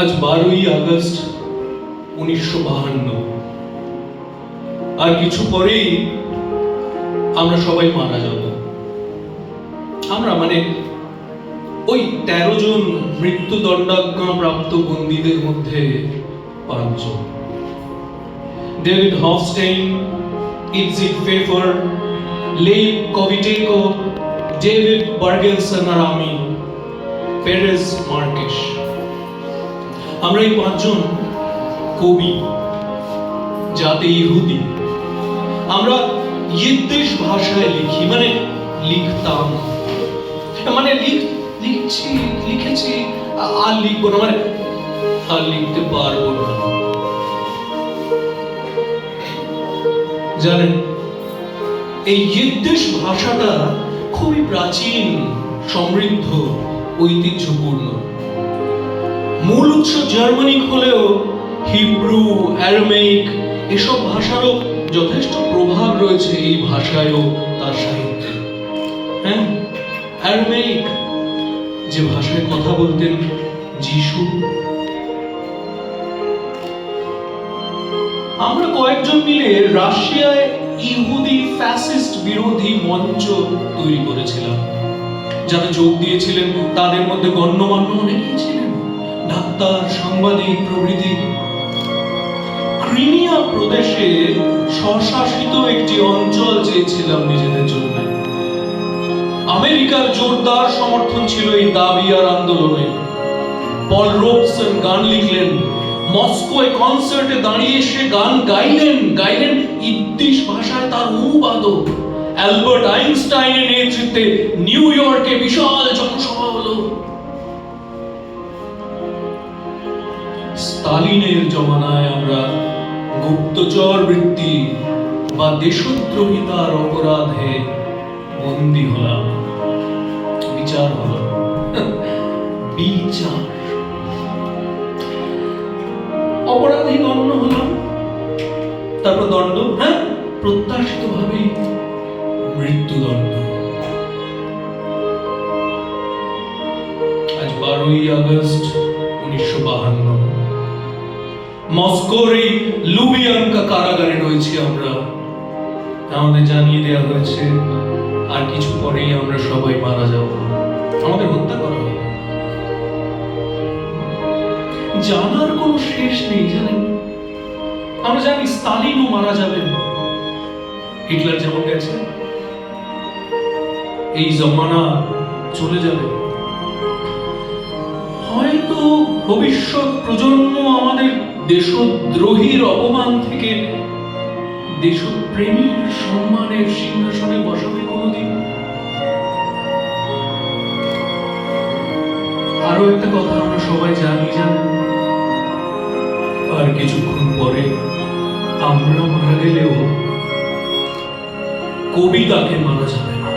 আজ বারোই আগস্ট উনিশশো বাহান্ন। আর কিছু পরেই আমরা সবাই মারা যাব। আমরা মানে ওই তেরো জন মৃত্যুদণ্ডাজ্ঞা প্রাপ্ত বন্দীদের মধ্যে পাঁচজন। David Hofstein Itzik Fefer Leib Kvitko, David Bergelson আর আমি, পেরেস মার্কেশ। আমরা এই পাঁচজন কবি যাতে ইহুদি, আমরা ইদ্দেশ ভাষায় লিখি মানে লিখতাম। মানে লিখ, লিখছি, লিখেছি, আর লিখব না মানে আর লিখতে পারব না। জানেন, এই ইদ্দেশ ভাষাটা খুবই প্রাচীন, সমৃদ্ধ, ঐতিহ্যপূর্ণ। মূল উৎস জার্মানিক হলেও হিব্রু, অ্যারামেইক এসব ভাষারও যথেষ্ট প্রভাব রয়েছে এই ভাষায়ও তার সাহিত্যে। হ্যাঁ অ্যারামেইক, যে ভাষায় কথা বলতেন যিশু। আমরা কয়েকজন মিলে রাশিয়ায় ইহুদি ফ্যাসিস্ট বিরোধী মঞ্চ তৈরি করেছিলাম যারা যোগ দিয়েছিলেন, তাদের মধ্যে গণ্যমান্য অনেকেই ছিলেন। ডাক্তার, সাংবাদিক, প্রভৃতি। ক্রিমিয়া প্রদেশে স্বশাসিত একটি অঞ্চল চেয়েছিলাম নিজেদের জন্য। আমেরিকার জোরদার সমর্থন ছিল এই দাবি আর আন্দোলনে। পল রোবসন গান লিখলেন, মস্কোয় কনসার্টে দাঁড়িয়ে সে গান গাইলেন গাইলেন ইদ্দিশ ভাষায় তার অনুবাদক। অ্যালবার্ট আইনস্টাইনের নেতৃত্বে নিউ ইয়র্কে বিশাল জনসভা স্তালিনের জমানায় আমরা গুপ্তচর বৃত্তি বা দেশদ্রোহিতার অপরাধে বন্দী হলাম। বিচার হলো। বিচার। অপরাধী গণ্য হলাম। তারপর দণ্ড হ্যাঁ? প্রত্যাশিত ভাবেই মৃত্যুদণ্ড। আজ বারোই আগস্ট, উনিশশো বাহান্ন। মস্কোর এই লুবিয়ানকা কারাগারে রয়েছি আমরা। আমাদের জানিয়ে দেওয়া হয়েছে, আর কিছু পরেই আমরা সবাই মারা যাব। আমাদের হত্যা করা হবে। জানার কোনো শেষ নেই, জানেন? আমরা জানি স্তালিনও মারা যাবেন। হিটলার যেমন গেছে, এই জমানা চলে যাবে। হয়তো ভবিষ্যৎ প্রজন্ম আমাদের দেশদ্রোহীর অপমান থেকে দেশপ্রেমীর সম্মানের সিংহাসনে বসাবে কোনোদিন? আরও একটা কথা আমরা সবাই জানি, জানেন? আর কিছুক্ষণ পরে আমরা মারা গেলেও কবিতাকে মারা যাবে না।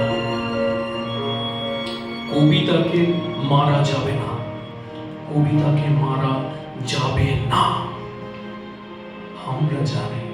কবিতাকে মারা যাবে না। কবিতাকে মারা যাবে না। আমরা জানি।